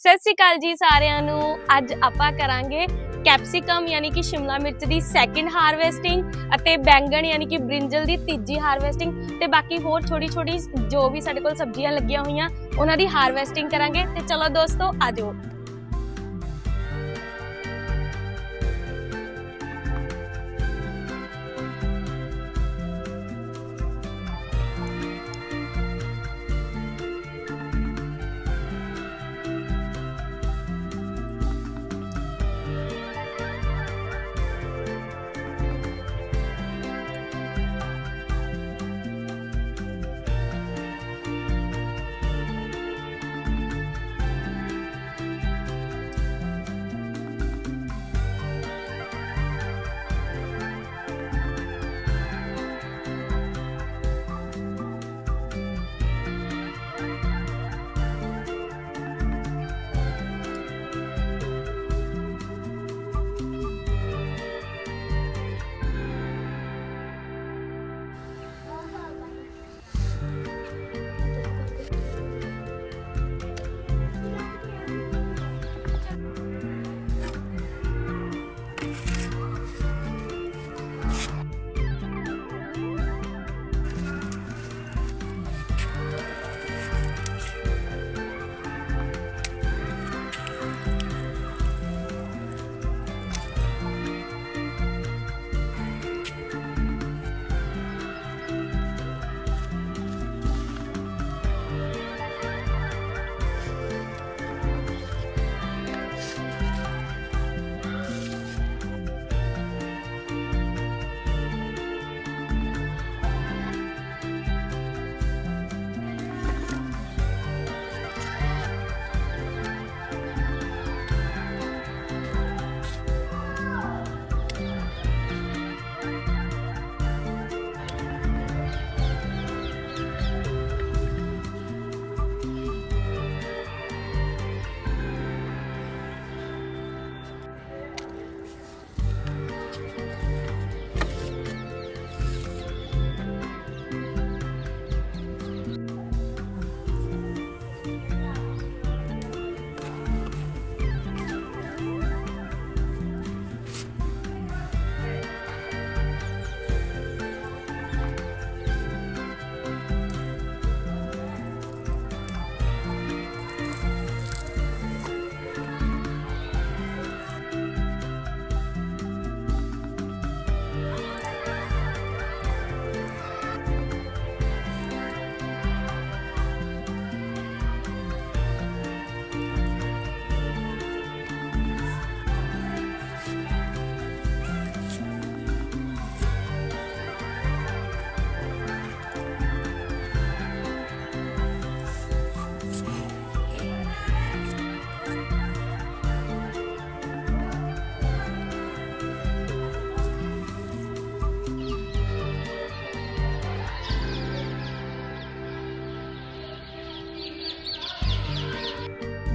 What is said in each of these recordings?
ਸਤਿ ਸ਼੍ਰੀ ਅਕਾਲ ਜੀ ਸਾਰਿਆਂ ਨੂੰ। ਅੱਜ ਆਪਾਂ ਕਰਾਂਗੇ ਕੈਪਸਿਕਮ ਯਾਨੀ ਕਿ ਸ਼ਿਮਲਾ ਮਿਰਚ ਦੀ ਸੈਕਿੰਡ ਹਾਰਵੈਸਟਿੰਗ ਅਤੇ ਬੈਂਗਣ, ਯਾਨੀ ਕਿ ਬ੍ਰਿੰਜਲ ਦੀ ਤੀਜੀ ਹਾਰਵੈਸਟਿੰਗ ਤੇ ਬਾਕੀ ਹੋਰ ਛੋਟੀ ਛੋਟੀ ਜੋ ਵੀ ਸਾਡੇ ਕੋਲ ਸਬਜ਼ੀਆਂ ਲੱਗੀਆਂ ਹੋਈਆਂ, ਉਹਨਾਂ ਦੀ ਹਾਰਵੈਸਟਿੰਗ ਕਰਾਂਗੇ। ਤੇ ਚਲੋ ਦੋਸਤੋ ਆਜੋ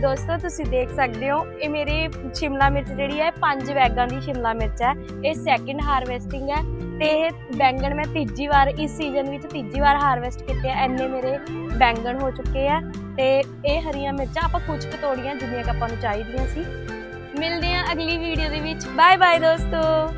ਦੋਸਤੋ, ਤੁਸੀਂ ਦੇਖ ਸਕਦੇ ਹੋ, ਇਹ ਮੇਰੀ ਸ਼ਿਮਲਾ ਮਿਰਚ ਜਿਹੜੀ ਹੈ ਪੰਜ ਵੈਗਾਂ ਦੀ ਸ਼ਿਮਲਾ ਮਿਰਚ ਹੈ। ਇਹ ਸੈਕਿੰਡ ਹਾਰਵੈਸਟਿੰਗ ਹੈ ਤੇ ਇਹ ਬੈਂਗਣ ਮੈਂ ਤੀਜੀ ਵਾਰ, ਇਸ ਸੀਜ਼ਨ ਵਿੱਚ ਤੀਜੀ ਵਾਰ ਹਾਰਵੈਸਟ ਕੀਤੇ ਆ। ਐਨੇ ਮੇਰੇ ਬੈਂਗਣ ਹੋ ਚੁੱਕੇ ਆ ਤੇ ਇਹ ਹਰੀਆਂ ਮਿਰਚਾਂ ਆਪਾਂ ਕੁਝ ਕਤੋੜੀਆਂ ਜਿੰਨੀਆਂ ਕਿ ਆਪਾਂ ਨੂੰ ਚਾਹੀਦੀਆਂ ਸੀ। ਮਿਲਦੇ ਆ ਅਗਲੀ ਵੀਡੀਓ ਦੇ ਵਿੱਚ। ਬਾਏ ਬਾਏ ਦੋਸਤੋ!